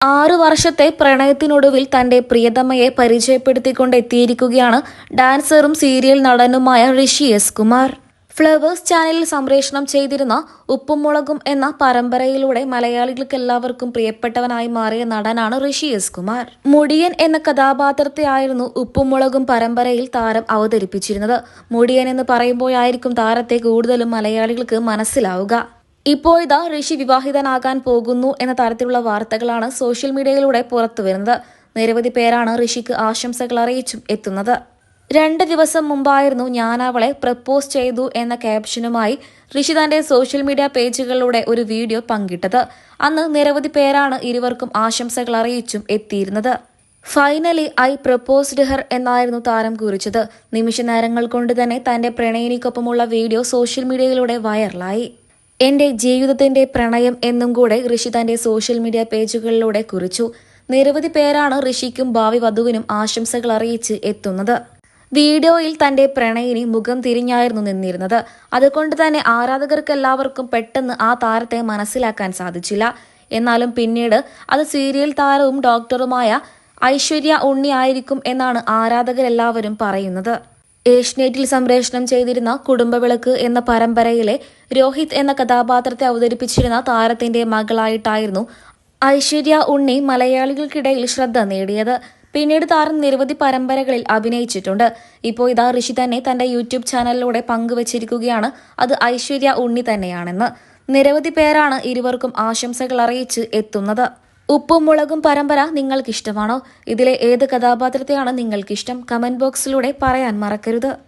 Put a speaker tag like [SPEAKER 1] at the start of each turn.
[SPEAKER 1] ആറു വർഷത്തെ പ്രണയത്തിനൊടുവിൽ തന്റെ പ്രിയതമയെ പരിചയപ്പെടുത്തിക്കൊണ്ട് എത്തിയിരിക്കുകയാണ് ഡാൻസറും സീരിയൽ നടനുമായ ഋഷി എസ് കുമാർ. ഫ്ലവേഴ്സ് ചാനലിൽ സംപ്രേഷണം ചെയ്തിരുന്ന ഉപ്പും മുളകും എന്ന പരമ്പരയിലൂടെ മലയാളികൾക്ക് എല്ലാവർക്കും പ്രിയപ്പെട്ടവനായി മാറിയ നടനാണ് ഋഷി എസ് കുമാർ. മുടിയൻ എന്ന കഥാപാത്രത്തെയായിരുന്നു ഉപ്പും മുളകും പരമ്പരയിൽ താരം അവതരിപ്പിച്ചിരുന്നത്. മുടിയൻ എന്ന് പറയുമ്പോഴായിരിക്കും താരത്തെ കൂടുതലും മലയാളികൾക്ക് മനസ്സിലാവുക. ഇപ്പോഴിതാ ഋഷി വിവാഹിതനാകാൻ പോകുന്നു എന്ന തരത്തിലുള്ള വാർത്തകളാണ് സോഷ്യൽ മീഡിയയിലൂടെ പുറത്തു വരുന്നത്. നിരവധി പേരാണ് ഋഷിക്ക് ആശംസകൾ അറിയിച്ചും എത്തുന്നത്. രണ്ട് ദിവസം മുമ്പായിരുന്നു ഞാൻ അവളെ പ്രപ്പോസ് ചെയ്തു എന്ന ക്യാപ്ഷനുമായി ഋഷി തന്റെ സോഷ്യൽ മീഡിയ പേജുകളിലൂടെ ഒരു വീഡിയോ പങ്കിട്ടത്. അന്ന് നിരവധി പേരാണ് ഇരുവർക്കും ആശംസകൾ അറിയിച്ചും എത്തിയിരുന്നത്. ഫൈനലി ഐ പ്രപ്പോസ്ഡ് ഹെർ എന്നായിരുന്നു താരം കുറിച്ചത്. നിമിഷ നേരങ്ങൾ കൊണ്ട് തന്നെ തന്റെ പ്രണയിനിക്കൊപ്പമുള്ള വീഡിയോ സോഷ്യൽ മീഡിയയിലൂടെ വൈറലായി. എന്റെ ജീവിതത്തിന്റെ പ്രണയം എന്നും കൂടെ ഋഷി തന്റെ സോഷ്യൽ മീഡിയ പേജുകളിലൂടെ കുറിച്ചു. നിരവധി പേരാണ് ഋഷിക്കും ഭാവി വധുവിനും ആശംസകൾ അറിയിച്ച് എത്തുന്നത്. വീഡിയോയിൽ തന്റെ പ്രണയിനി മുഖം തിരിഞ്ഞായിരുന്നു നിന്നിരുന്നത്. അതുകൊണ്ട് തന്നെ ആരാധകർക്കെല്ലാവർക്കും പെട്ടെന്ന് ആ താരത്തെ മനസ്സിലാക്കാൻ സാധിച്ചില്ല. എന്നാലും പിന്നീട് അത് സീരിയൽ താരവും ഡോക്ടറുമായ ഐശ്വര്യ ഉണ്ണി ആയിരിക്കും എന്നാണ് ആരാധകരെല്ലാവരും പറയുന്നത്. ഏഷ്യനെറ്റിൽ സംപ്രേഷണം ചെയ്തിരുന്ന കുടുംബവിളക്ക് എന്ന പരമ്പരയിലെ രോഹിത് എന്ന കഥാപാത്രത്തെ അവതരിപ്പിച്ചിരുന്ന താരത്തിന്റെ മകളായിട്ടായിരുന്നു ഐശ്വര്യ ഉണ്ണി മലയാളികൾക്കിടയിൽ ശ്രദ്ധ നേടിയത്. പിന്നീട് താരം നിരവധി പരമ്പരകളിൽ അഭിനയിച്ചിട്ടുണ്ട്. ഇപ്പോൾ ഇതാ ഋഷി തന്നെ തന്റെ യൂട്യൂബ് ചാനലിലൂടെ പങ്കുവച്ചിരിക്കുകയാണ്. അത് ഐശ്വര്യ ഉണ്ണി തന്നെയാണെന്ന്. നിരവധി പേരാണ് ഇരുവർക്കും ആശംസകൾ അറിയിച്ച് എത്തുന്നത്. ഉപ്പും മുളകും പരമ്പര നിങ്ങൾക്കിഷ്ടമാണോ? ഇതിലെ ഏത് കഥാപാത്രത്തെയാണ് നിങ്ങൾക്കിഷ്ടം? കമന്റ് ബോക്സിലൂടെ പറയാൻ മറക്കരുത്.